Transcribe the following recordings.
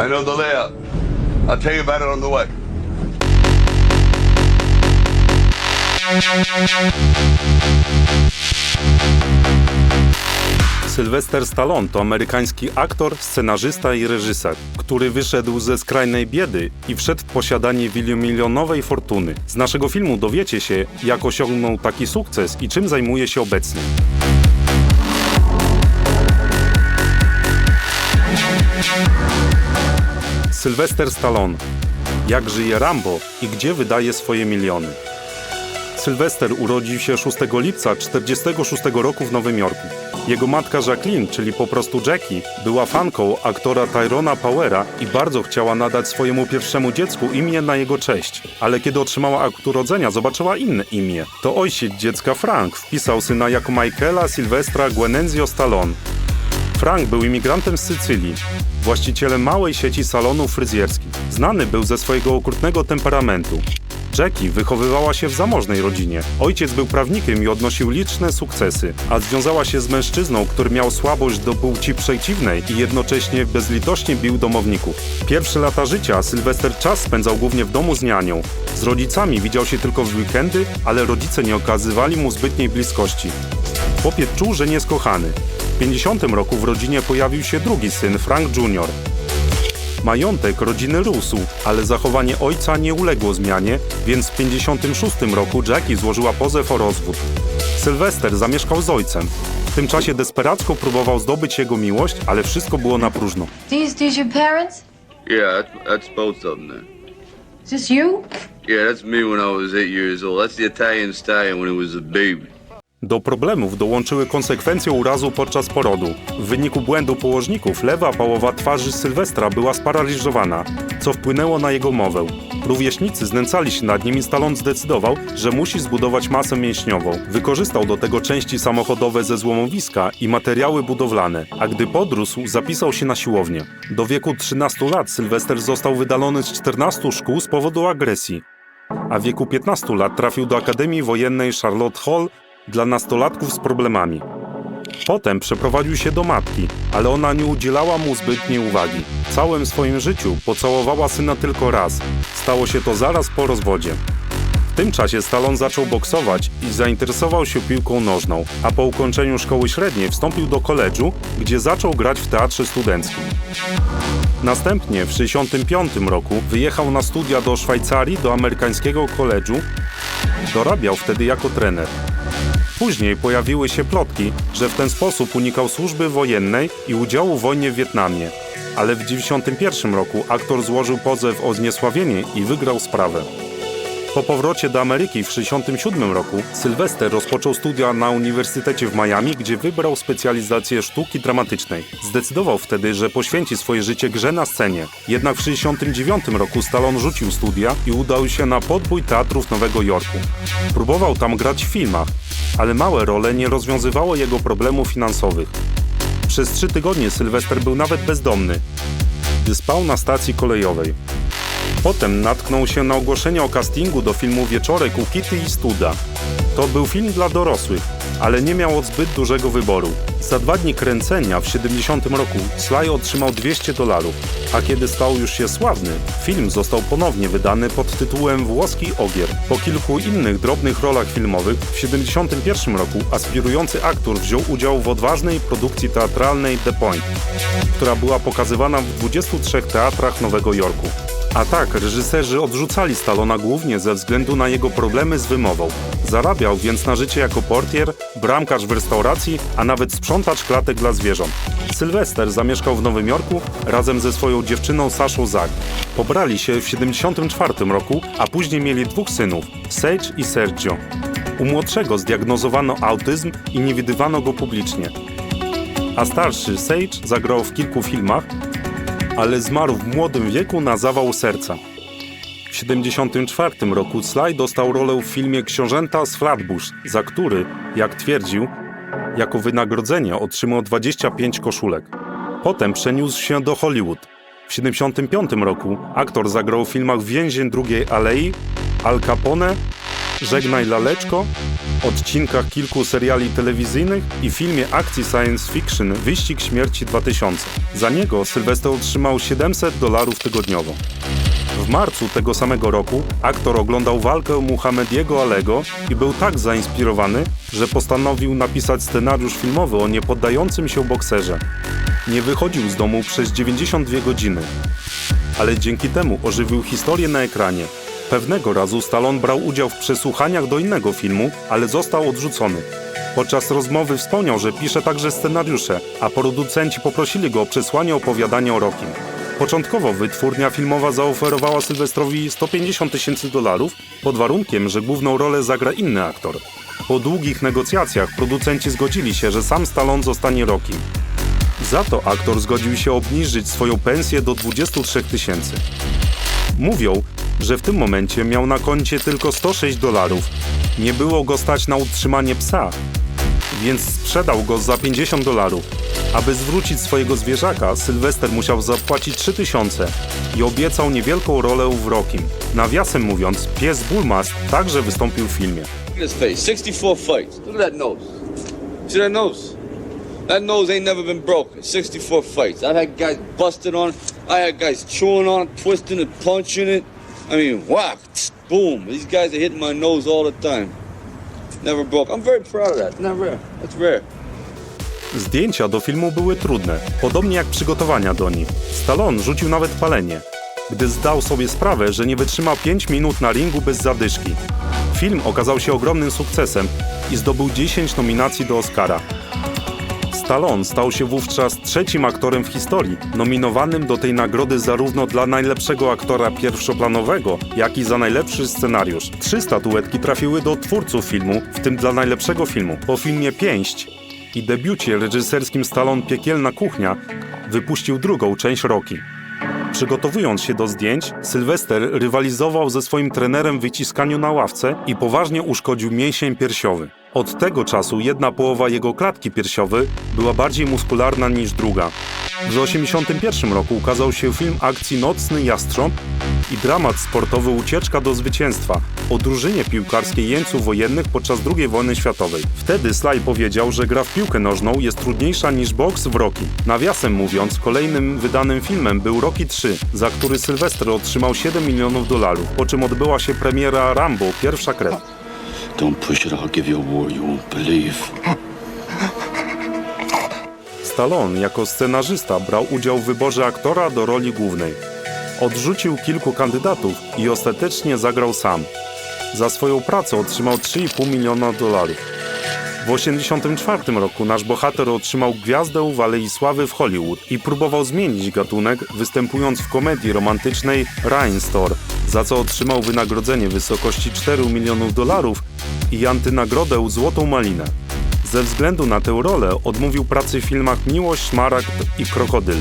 I know the layout. I'll tell you about it on the way. Sylwester Stallone to amerykański aktor, scenarzysta i reżyser, który wyszedł ze skrajnej biedy i wszedł w posiadanie wielomilionowej fortuny. Z naszego filmu dowiecie się, jak osiągnął taki sukces i czym zajmuje się obecnie. Sylwester Stallone. Jak żyje Rambo i gdzie wydaje swoje miliony? Sylwester urodził się 6 lipca 1946 roku w Nowym Jorku. Jego matka Jacqueline, czyli po prostu Jackie, była fanką aktora Tyrona Powera i bardzo chciała nadać swojemu pierwszemu dziecku imię na jego cześć. Ale kiedy otrzymała akt urodzenia, zobaczyła inne imię. To ojciec dziecka Frank wpisał syna jako Michaela Sylwestra Gwenenzio Stallone. Frank był imigrantem z Sycylii, właścicielem małej sieci salonów fryzjerskich. Znany był ze swojego okrutnego temperamentu. Jackie wychowywała się w zamożnej rodzinie. Ojciec był prawnikiem i odnosił liczne sukcesy, a związała się z mężczyzną, który miał słabość do płci przeciwnej i jednocześnie bezlitośnie bił domowników. Pierwsze lata życia Sylwester czas spędzał głównie w domu z nianią. Z rodzicami widział się tylko w weekendy, ale rodzice nie okazywali mu zbytniej bliskości. Chłopiec czuł, że nie jest kochany. W 50 roku w rodzinie pojawił się drugi syn, Frank Jr. Majątek rodziny rósł, ale zachowanie ojca nie uległo zmianie, więc w 56 roku Jackie złożyła pozew o rozwód. Sylwester zamieszkał z ojcem. W tym czasie desperacko próbował zdobyć jego miłość, ale wszystko było na próżno. These, these your parents? Yeah, that's, that's both of them there. Is this you? Yeah, that's me when I was eight years old. That's the Italian stallion when he was a baby. Do problemów dołączyły konsekwencje urazu podczas porodu. W wyniku błędu położników lewa połowa twarzy Sylwestra była sparaliżowana, co wpłynęło na jego mowę. Rówieśnicy znęcali się nad nim i Stallone zdecydował, że musi zbudować masę mięśniową. Wykorzystał do tego części samochodowe ze złomowiska i materiały budowlane, a gdy podrósł, zapisał się na siłownię. Do wieku 13 lat Sylwester został wydalony z 14 szkół z powodu agresji, a w wieku 15 lat trafił do Akademii Wojennej Charlotte Hall dla nastolatków z problemami. Potem przeprowadził się do matki, ale ona nie udzielała mu zbytniej uwagi. W całym swoim życiu pocałowała syna tylko raz. Stało się to zaraz po rozwodzie. W tym czasie Stallone zaczął boksować i zainteresował się piłką nożną, a po ukończeniu szkoły średniej wstąpił do koledżu, gdzie zaczął grać w teatrze studenckim. Następnie w 1965 roku wyjechał na studia do Szwajcarii do amerykańskiego koledżu. Dorabiał wtedy jako trener. Później pojawiły się plotki, że w ten sposób unikał służby wojennej i udziału w wojnie w Wietnamie. Ale w 1991 roku aktor złożył pozew o zniesławienie i wygrał sprawę. Po powrocie do Ameryki w 1967 roku Sylwester rozpoczął studia na Uniwersytecie w Miami, gdzie wybrał specjalizację sztuki dramatycznej. Zdecydował wtedy, że poświęci swoje życie grze na scenie. Jednak w 1969 roku Stallone rzucił studia i udał się na podbój teatrów Nowego Jorku. Próbował tam grać w filmach, ale małe role nie rozwiązywały jego problemów finansowych. Przez trzy tygodnie Sylwester był nawet bezdomny, gdy spał na stacji kolejowej. Potem natknął się na ogłoszenie o castingu do filmu Wieczorek u Kitty i Studa. To był film dla dorosłych, ale nie miał zbyt dużego wyboru. Za dwa dni kręcenia w 70 roku Sly otrzymał 200 dolarów, a kiedy stał już się sławny, film został ponownie wydany pod tytułem Włoski Ogier. Po kilku innych drobnych rolach filmowych w 71 roku aspirujący aktor wziął udział w odważnej produkcji teatralnej The Point, która była pokazywana w 23 teatrach Nowego Jorku. A tak, reżyserzy odrzucali Stallona głównie ze względu na jego problemy z wymową. Zarabiał więc na życie jako portier, bramkarz w restauracji, a nawet sprzątacz klatek dla zwierząt. Sylwester zamieszkał w Nowym Jorku razem ze swoją dziewczyną Saszą Zak. Pobrali się w 74 roku, a później mieli dwóch synów, Sage i Sergio. U młodszego zdiagnozowano autyzm i nie widywano go publicznie. A starszy Sage zagrał w kilku filmach, ale zmarł w młodym wieku na zawał serca. W 1974 roku Sly dostał rolę w filmie Książęta z Flatbush, za który, jak twierdził, jako wynagrodzenie otrzymał 25 koszulek. Potem przeniósł się do Hollywood. W 1975 roku aktor zagrał w filmach Więzień drugiej alei, Al Capone Żegnaj Laleczko, odcinkach kilku seriali telewizyjnych i filmie akcji science fiction Wyścig Śmierci 2000. Za niego Sylwester otrzymał 700 dolarów tygodniowo. W marcu tego samego roku aktor oglądał walkę Muhammediego Alego i był tak zainspirowany, że postanowił napisać scenariusz filmowy o niepoddającym się bokserze. Nie wychodził z domu przez 92 godziny, ale dzięki temu ożywił historię na ekranie. Pewnego razu Stallone brał udział w przesłuchaniach do innego filmu, ale został odrzucony. Podczas rozmowy wspomniał, że pisze także scenariusze, a producenci poprosili go o przesłanie opowiadania o Rockim. Początkowo wytwórnia filmowa zaoferowała Sylwestrowi 150 tysięcy dolarów pod warunkiem, że główną rolę zagra inny aktor. Po długich negocjacjach producenci zgodzili się, że sam Stallone zostanie Rockim. Za to aktor zgodził się obniżyć swoją pensję do 23 tysięcy. Mówią, że w tym momencie miał na koncie tylko 106 dolarów. Nie było go stać na utrzymanie psa, więc sprzedał go za 50 dolarów. Aby zwrócić swojego zwierzaka, Sylwester musiał zapłacić 3000 i obiecał niewielką rolę w Rockim. Nawiasem mówiąc, pies Bullmast także wystąpił w filmie. His face. 64 fights. Look at that nose. See that nose? That nose ain't never been broken. 64 fights. I've had guys busted on. I had guys chewing on twisting it, punching it. I mean, whack, boom. These guys are hitting my nose all the time. Never broke. I'm very proud of that. Not rare. That's rare. Zdjęcia do filmu były trudne, podobnie jak przygotowania do nich. Stallone rzucił nawet palenie, gdy zdał sobie sprawę, że nie wytrzyma 5 minut na ringu bez zadyszki. Film okazał się ogromnym sukcesem i zdobył 10 nominacji do Oscara. Stallone stał się wówczas trzecim aktorem w historii nominowanym do tej nagrody zarówno dla najlepszego aktora pierwszoplanowego, jak i za najlepszy scenariusz. Trzy statuetki trafiły do twórców filmu, w tym dla najlepszego filmu. Po filmie Pięść i debiucie reżyserskim Stallone Piekielna Kuchnia wypuścił drugą część Rocky. Przygotowując się do zdjęć, Sylwester rywalizował ze swoim trenerem w wyciskaniu na ławce i poważnie uszkodził mięsień piersiowy. Od tego czasu jedna połowa jego klatki piersiowej była bardziej muskularna niż druga. W 1981 roku ukazał się film akcji Nocny Jastrząb i dramat sportowy Ucieczka do zwycięstwa o drużynie piłkarskiej jeńców wojennych podczas II wojny światowej. Wtedy Sly powiedział, że gra w piłkę nożną jest trudniejsza niż boks w Rocky. Nawiasem mówiąc, kolejnym wydanym filmem był Rocky 3, za który Sylwester otrzymał 7 milionów dolarów, po czym odbyła się premiera Rambo – Pierwsza krew. Don't push it, I'll give you a war you won't believe. Stallone jako scenarzysta brał udział w wyborze aktora do roli głównej. Odrzucił kilku kandydatów i ostatecznie zagrał sam. Za swoją pracę otrzymał 3,5 miliona dolarów. W 1984 roku nasz bohater otrzymał gwiazdę w Alei Sławy w Hollywood i próbował zmienić gatunek, występując w komedii romantycznej Rhine Store, za co otrzymał wynagrodzenie w wysokości 4 milionów dolarów i antynagrodę Złotą Malinę. Ze względu na tę rolę odmówił pracy w filmach Miłość, Szmaragd i Krokodyl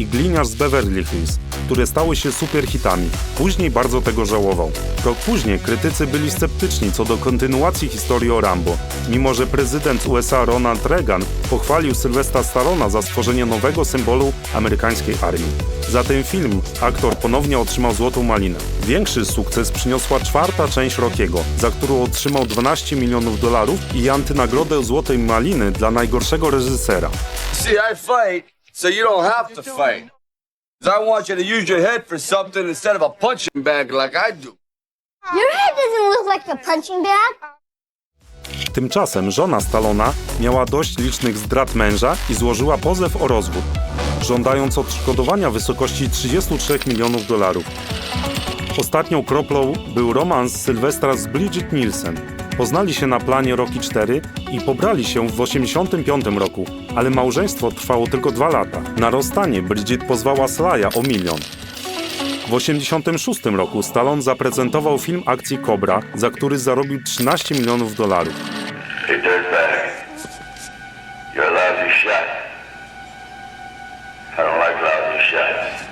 i Gliniarz z Beverly Hills, które stały się superhitami. Później bardzo tego żałował. Rok później krytycy byli sceptyczni co do kontynuacji historii o Rambo, mimo że prezydent USA Ronald Reagan pochwalił Sylwestra Stallona za stworzenie nowego symbolu amerykańskiej armii. Za ten film aktor ponownie otrzymał Złotą Malinę. Większy sukces przyniosła czwarta część Rockiego, za którą otrzymał 12 milionów dolarów i antynagrodę Złotej Maliny dla najgorszego reżysera. See, so you don't have to fight. 'Cause I want you to use your head for something instead of a punching bag like I do. Your head doesn't look like a punching bag. Tymczasem żona Stallona miała dość licznych zdrad męża i złożyła pozew o rozwód, żądając odszkodowania w wysokości 33 milionów dolarów. Ostatnią kroplą był romans Sylwestra z Bridget Nielsen. Poznali się na planie Rocky 4 i pobrali się w 1985 roku, ale małżeństwo trwało tylko dwa lata. Na rozstanie Bridget pozwała Slaja o milion. W 1986 roku Stallone zaprezentował film akcji Cobra, za który zarobił 13 milionów dolarów. I don't like lousy shots.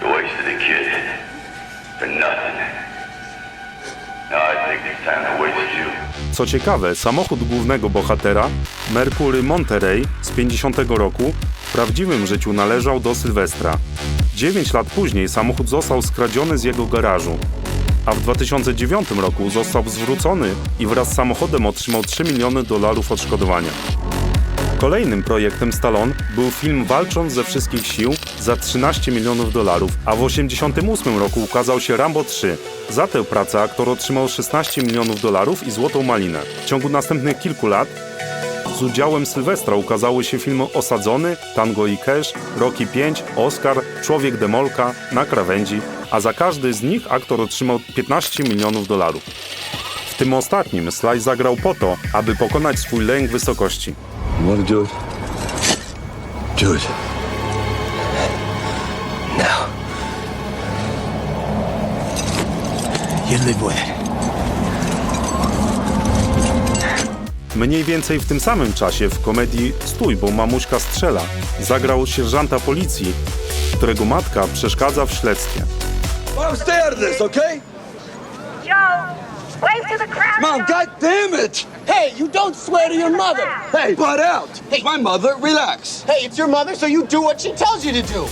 You wasted a kid. You. Co ciekawe, samochód głównego bohatera, Mercury Monterey z 50 roku, w prawdziwym życiu należał do Sylwestra. 9 lat później samochód został skradziony z jego garażu. a w 2009 roku został zwrócony i wraz z samochodem otrzymał 3 miliony dolarów odszkodowania. Kolejnym projektem Stallone był film Walcząc ze wszystkich sił za 13 milionów dolarów, a w 1988 roku ukazał się Rambo 3. Za tę pracę aktor otrzymał 16 milionów dolarów i złotą malinę. W ciągu następnych kilku lat z udziałem Sylwestra ukazały się filmy Osadzony, Tango i Cash, Rocky 5, Oscar, Człowiek Demolka, Na krawędzi, a za każdy z nich aktor otrzymał 15 milionów dolarów. W tym ostatnim Sly zagrał po to, aby pokonać swój lęk wysokości. You want to do it? Do it. No. You live with it. Mniej więcej w tym samym czasie w komedii Stój, bo mamuśka strzela zagrał sierżanta policji, którego matka przeszkadza w śledztwie. This, okay? Wave to the crowd. Mom, god damn it! Hey, you don't swear to your mother. Hey, butt out! It's my mother, relax. Hey, it's your mother, so you do what she tells you to do.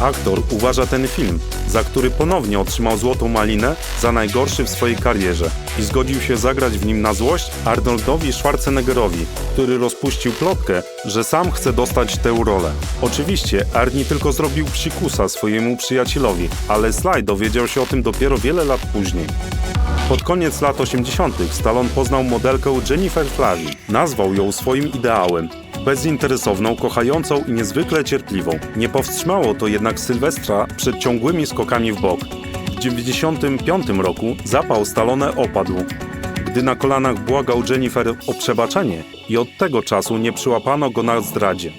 Aktor uważa ten film, za który ponownie otrzymał złotą malinę, za najgorszy w swojej karierze i zgodził się zagrać w nim na złość Arnoldowi Schwarzeneggerowi, który rozpuścił plotkę, że sam chce dostać tę rolę. Oczywiście Arnie tylko zrobił psikusa swojemu przyjacielowi, ale Sly dowiedział się o tym dopiero wiele lat później. Pod koniec lat 80. Stallone poznał modelkę Jennifer Flavin. Nazwał ją swoim ideałem. Bezinteresowną, kochającą i niezwykle cierpliwą. Nie powstrzymało to jednak Sylwestra przed ciągłymi skokami w bok. W 1995 roku zapał Stallone opadł, gdy na kolanach błagał Jennifer o przebaczenie i od tego czasu nie przyłapano go na zdradzie.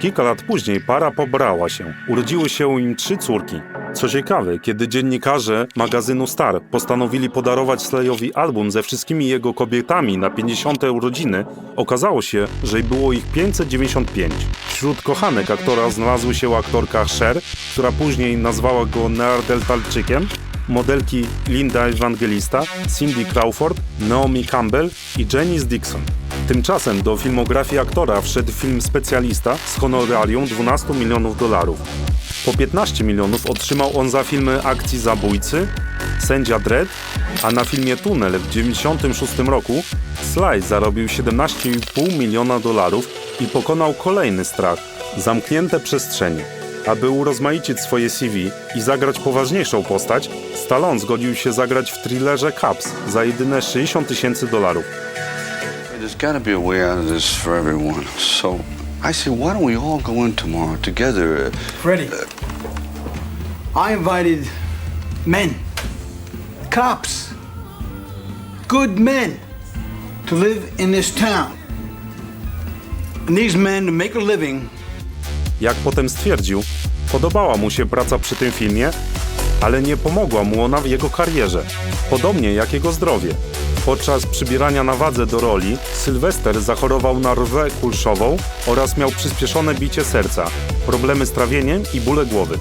Kilka lat później para pobrała się. Urodziły się im trzy córki. Co ciekawe, kiedy dziennikarze magazynu Star postanowili podarować Slayowi album ze wszystkimi jego kobietami na 50. urodziny, okazało się, że było ich 595. Wśród kochanek aktora znalazły się aktorka Cher, która później nazwała go Neandertalczykiem, modelki Linda Evangelista, Cindy Crawford, Naomi Campbell i Janice Dixon. Tymczasem do filmografii aktora wszedł film Specjalista z honorarium 12 milionów dolarów. Po 15 milionów otrzymał on za filmy Akcji Zabójcy, Sędzia Dredd, a na filmie Tunel w 1996 roku Sly zarobił 17,5 miliona dolarów i pokonał kolejny strach zamknięte przestrzenie. Aby urozmaicić swoje CV i zagrać poważniejszą postać, Stallone zgodził się zagrać w thrillerze Caps za jedyne 60 tysięcy dolarów. There's got to be a way out of this for everyone. So I say, why don't we all go in tomorrow together? Freddie, I invited men, cops, good men to live in this town. And these men to make a living Jak potem stwierdził, podobała mu się praca przy tym filmie, ale nie pomogła mu ona w jego karierze, podobnie jak jego zdrowie. Podczas przybierania na wadze do roli, Sylwester zachorował na rwę kulszową oraz miał przyspieszone bicie serca, problemy z trawieniem i bóle głowy.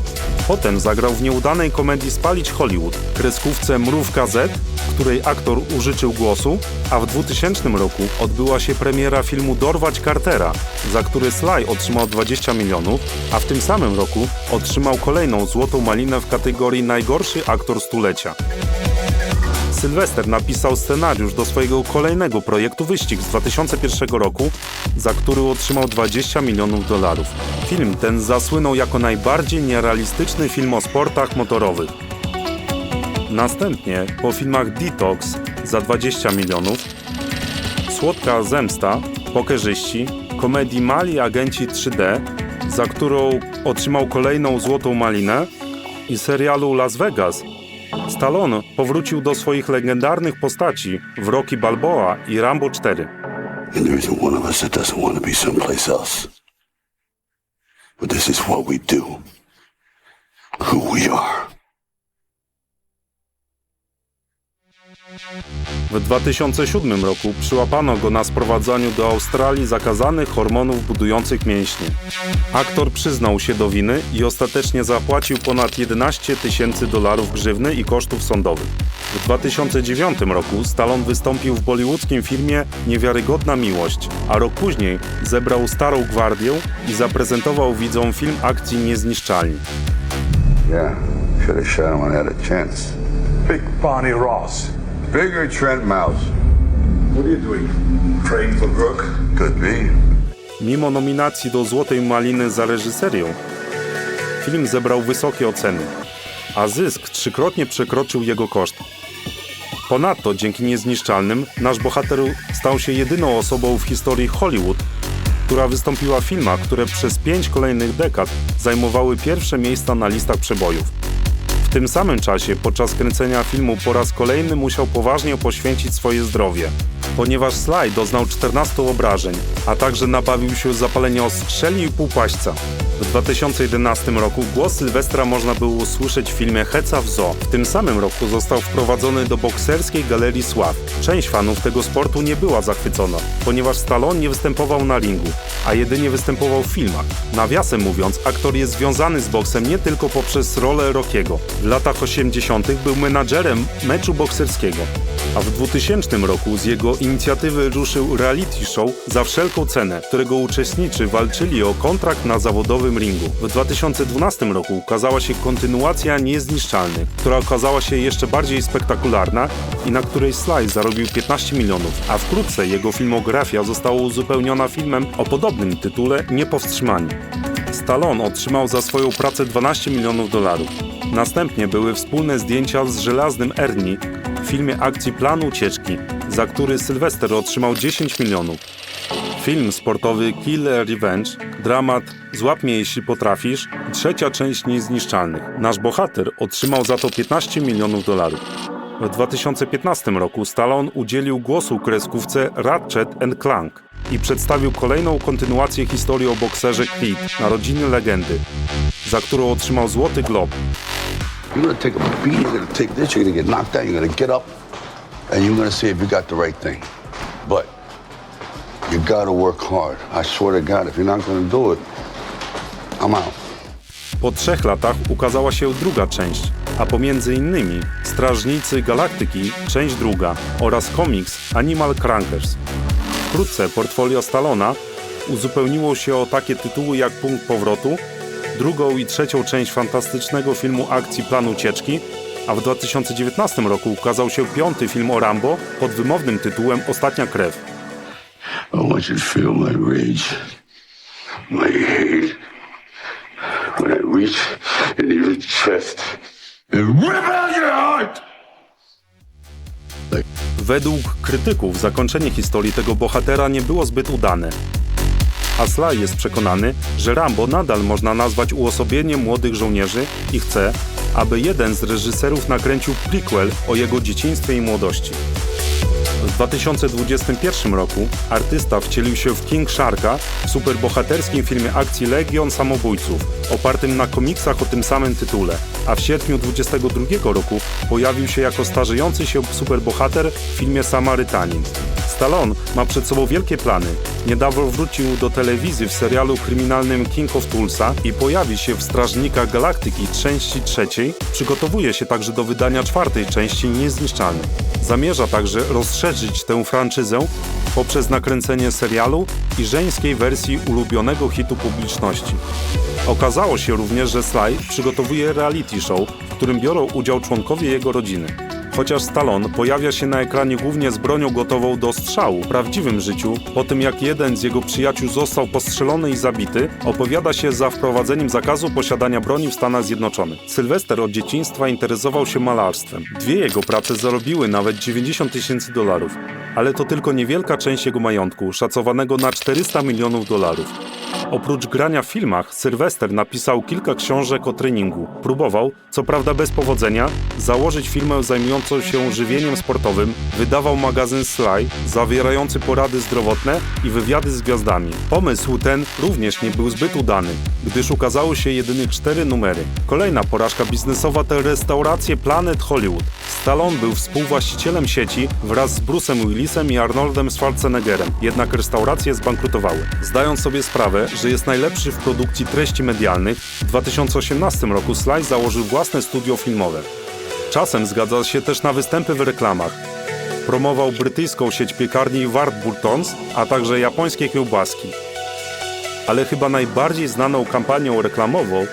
Potem zagrał w nieudanej komedii Spalić Hollywood, kreskówce Mrówka Z, której aktor użyczył głosu, a w 2000 roku odbyła się premiera filmu Dorwać Cartera, za który Sly otrzymał 20 milionów, a w tym samym roku otrzymał kolejną złotą malinę w kategorii Najgorszy aktor stulecia. Sylwester napisał scenariusz do swojego kolejnego projektu Wyścig z 2001 roku, za który otrzymał 20 milionów dolarów. Film ten zasłynął jako najbardziej nierealistyczny film o sportach motorowych. Następnie po filmach Detox za 20 milionów, Słodka Zemsta, Pokerzyści, komedii Mali Agenci 3D, za którą otrzymał kolejną złotą malinę i serialu Las Vegas, Stallone powrócił do swoich legendarnych postaci w Rocky Balboa i Rambo 4. And there isn't one of us that doesn't want to be someplace else. But this is what we do. Who we are. W 2007 roku przyłapano go na sprowadzaniu do Australii zakazanych hormonów budujących mięśnie. Aktor przyznał się do winy i ostatecznie zapłacił ponad 11 tysięcy dolarów grzywny i kosztów sądowych. W 2009 roku Stallone wystąpił w bollywoodzkim filmie Niewiarygodna Miłość, a rok później zebrał Starą Gwardię i zaprezentował widzom film akcji Niezniszczalni. Yeah, should have shot when I had a chance. Big Barney Ross. Bigger Trent Mouse. What are you doing? Praying for Brooke? Could be. Mimo nominacji do Złotej Maliny za reżyserię, film zebrał wysokie oceny, a zysk trzykrotnie przekroczył jego koszt. Ponadto, dzięki niezniszczalnym, nasz bohater stał się jedyną osobą w historii Hollywood, która wystąpiła w filmach, które przez pięć kolejnych dekad zajmowały pierwsze miejsca na listach przebojów. W tym samym czasie, podczas kręcenia filmu, po raz kolejny musiał poważnie poświęcić swoje zdrowie, ponieważ Sly doznał 14 obrażeń, a także nabawił się zapalenia ostrzeli i półpaśca. W 2011 roku głos Sylwestra można było usłyszeć w filmie Heca w Zoo. W tym samym roku został wprowadzony do bokserskiej galerii sław. Część fanów tego sportu nie była zachwycona, ponieważ Stallone nie występował na ringu, a jedynie występował w filmach. Nawiasem mówiąc, aktor jest związany z boksem nie tylko poprzez rolę Rockiego. W latach 80. był menadżerem meczu bokserskiego, a w 2000 roku z jego inicjatywy ruszył reality show za wszelką cenę, którego uczestnicy walczyli o kontrakt na zawodowym ringu. W 2012 roku ukazała się kontynuacja Niezniszczalnych, która okazała się jeszcze bardziej spektakularna i na której Sly zarobił 15 milionów, a wkrótce jego filmografia została uzupełniona filmem o podobnym tytule Niepowstrzymani. Stallone otrzymał za swoją pracę 12 milionów dolarów. Następnie były wspólne zdjęcia z żelaznym Ernie w filmie akcji Plan Ucieczki, za który Sylwester otrzymał 10 milionów. Film sportowy Kill Revenge, dramat Złap mnie jeśli potrafisz trzecia część Niezniszczalnych. Nasz bohater otrzymał za to 15 milionów dolarów. W 2015 roku Stallone udzielił głosu kreskówce Ratchet Clank i przedstawił kolejną kontynuację historii o bokserze Creed, narodziny legendy, za którą otrzymał Złoty Glob. You're gonna take a beat, you're gonna take this, you're gonna get knocked down, you're gonna get up, and you're gonna see if you got the right thing. But you gotta work hard. I swear to God, if you're not gonna do it, I'm out. Po trzech latach ukazała się druga część, a pomiędzy innymi Strażnicy Galaktyki, część druga oraz komiks Animal Crankers. Wkrótce portfolio Stallona uzupełniło się o takie tytuły jak Punkt Powrotu, drugą i trzecią część fantastycznego filmu akcji Plan Ucieczki, a w 2019 roku ukazał się piąty film o Rambo pod wymownym tytułem Ostatnia Krew. I want you to feel my rage, my hate, when I reach into your chest and rip out your heart. Według krytyków zakończenie historii tego bohatera nie było zbyt udane. A Sly jest przekonany, że Rambo nadal można nazwać uosobieniem młodych żołnierzy i chce, aby jeden z reżyserów nakręcił prequel o jego dzieciństwie i młodości. W 2021 roku artysta wcielił się w King Sharka w superbohaterskim filmie akcji Legion Samobójców, opartym na komiksach o tym samym tytule, a w sierpniu 2022 roku pojawił się jako starzejący się superbohater w filmie Samarytanin. Stallone ma przed sobą wielkie plany. Niedawno wrócił do telewizji w serialu kryminalnym King of Tulsa i pojawi się w Strażnikach Galaktyki części trzeciej. Przygotowuje się także do wydania czwartej części Niezniszczalny. Zamierza także rozszerzyć tę franczyzę poprzez nakręcenie serialu i żeńskiej wersji ulubionego hitu publiczności. Okazało się również, że Sly przygotowuje reality show, w którym biorą udział członkowie jego rodziny. Chociaż Stallone pojawia się na ekranie głównie z bronią gotową do strzału, w prawdziwym życiu, po tym jak jeden z jego przyjaciół został postrzelony i zabity, opowiada się za wprowadzeniem zakazu posiadania broni w Stanach Zjednoczonych. Sylwester od dzieciństwa interesował się malarstwem. Dwie jego prace zarobiły nawet 90 tysięcy dolarów, ale to tylko niewielka część jego majątku, szacowanego na 400 milionów dolarów. Oprócz grania w filmach, Sylwester napisał kilka książek o treningu. Próbował, co prawda bez powodzenia, założyć firmę zajmującą się żywieniem sportowym, wydawał magazyn Sly, zawierający porady zdrowotne i wywiady z gwiazdami. Pomysł ten również nie był zbyt udany, gdyż ukazały się jedynie cztery numery. Kolejna porażka biznesowa to restauracje Planet Hollywood. Stallone był współwłaścicielem sieci wraz z Bruce'em Willisem i Arnoldem Schwarzeneggerem, jednak restauracje zbankrutowały. Zdając sobie sprawę, że jest najlepszy w produkcji treści medialnych, w 2018 roku Sly założył własne studio filmowe. Czasem zgadza się też na występy w reklamach. Promował brytyjską sieć piekarni Warburtons, a także japońskie kiełbaski. Ale chyba najbardziej znaną kampanią reklamową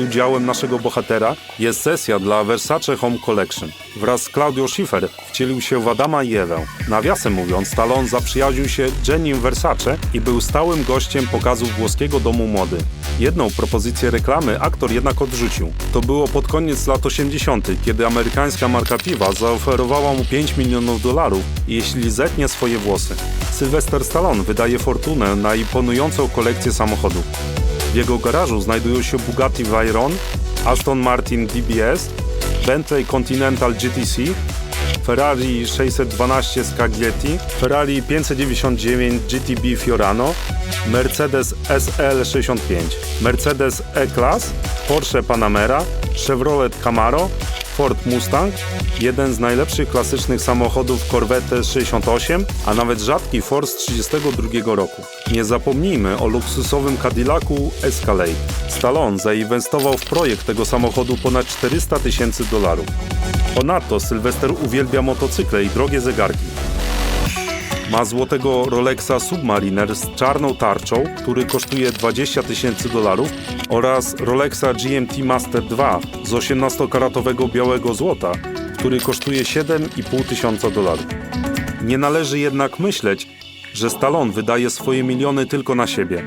udziałem naszego bohatera jest sesja dla Versace Home Collection. Wraz z Claudio Schiffer wcielił się w Adama i Ewę. Nawiasem mówiąc, Stallone zaprzyjaźnił się Jenny Versace i był stałym gościem pokazów włoskiego domu mody. Jedną propozycję reklamy aktor jednak odrzucił. To było pod koniec lat 80., kiedy amerykańska marka piwa zaoferowała mu 5 milionów dolarów, jeśli zetnie swoje włosy. Sylvester Stallone wydaje fortunę na imponującą kolekcję samochodów. Jego garażu znajdują się Bugatti Veyron, Aston Martin DBS, Bentley Continental GTC, Ferrari 612 Scaglietti, Ferrari 599 GTB Fiorano, Mercedes SL65, Mercedes E-Class, Porsche Panamera, Chevrolet Camaro, Ford Mustang, jeden z najlepszych klasycznych samochodów Corvette 68, a nawet rzadki Ford z 1932 roku. Nie zapomnijmy o luksusowym Cadillacu Escalade. Stallone zainwestował w projekt tego samochodu ponad 400 tysięcy dolarów. Ponadto Sylwester uwielbia motocykle i drogie zegarki. Ma złotego Rolexa Submariner z czarną tarczą, który kosztuje 20 tysięcy dolarów oraz Rolexa GMT Master 2 z 18-karatowego białego złota, który kosztuje 7,5 tysiąca dolarów. Nie należy jednak myśleć, że Stallone wydaje swoje miliony tylko na siebie.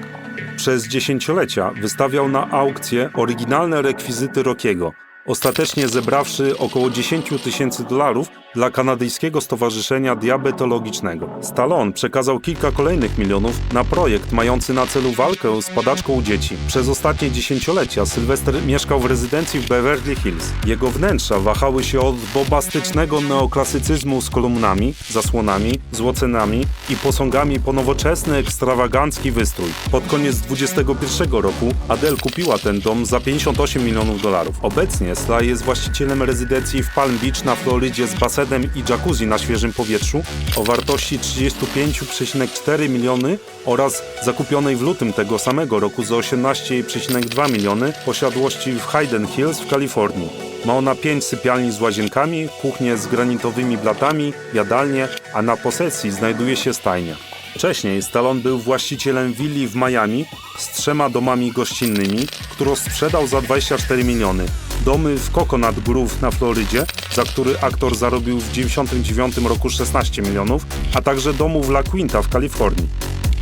Przez dziesięciolecia wystawiał na aukcję oryginalne rekwizyty Rockiego, ostatecznie zebrawszy około 10 tysięcy dolarów dla kanadyjskiego stowarzyszenia diabetologicznego. Stallone przekazał kilka kolejnych milionów na projekt mający na celu walkę z padaczką u dzieci. Przez ostatnie dziesięciolecia Sylwester mieszkał w rezydencji w Beverly Hills. Jego wnętrza wahały się od bombastycznego neoklasycyzmu z kolumnami, zasłonami, złocenami i posągami po nowoczesny, ekstrawagancki wystrój. Pod koniec 21 roku Adele kupiła ten dom za 58 milionów dolarów. Obecnie Sly jest właścicielem rezydencji w Palm Beach na Florydzie z basenem i jacuzzi na świeżym powietrzu o wartości 35,4 miliony oraz zakupionej w lutym tego samego roku za 18,2 miliony posiadłości w Hayden Hills w Kalifornii. Ma ona pięć sypialni z łazienkami, kuchnię z granitowymi blatami, jadalnię, a na posesji znajduje się stajnia. Wcześniej Stallone był właścicielem willi w Miami z trzema domami gościnnymi, którą sprzedał za 24 miliony. Domy w Coconut Grove na Florydzie, za który aktor zarobił w 1999 roku 16 milionów, a także domu w La Quinta w Kalifornii.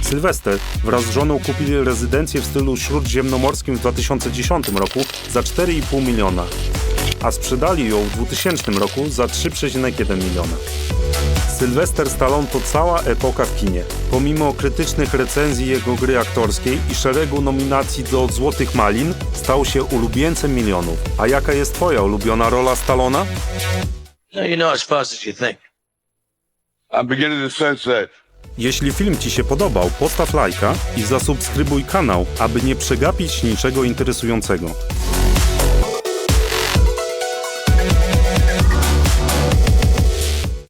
Sylwester wraz z żoną kupili rezydencję w stylu śródziemnomorskim w 2010 roku za 4,5 miliona, a sprzedali ją w 2000 roku za 3,1 miliona. Sylwester Stallone to cała epoka w kinie. Pomimo krytycznych recenzji jego gry aktorskiej i szeregu nominacji do Złotych Malin, stał się ulubieńcem milionów. A jaka jest twoja ulubiona rola Stallona? No, you're not as fast as you think. I'm beginning to sense that Jeśli film Ci się podobał, postaw lajka i zasubskrybuj kanał, aby nie przegapić niczego interesującego.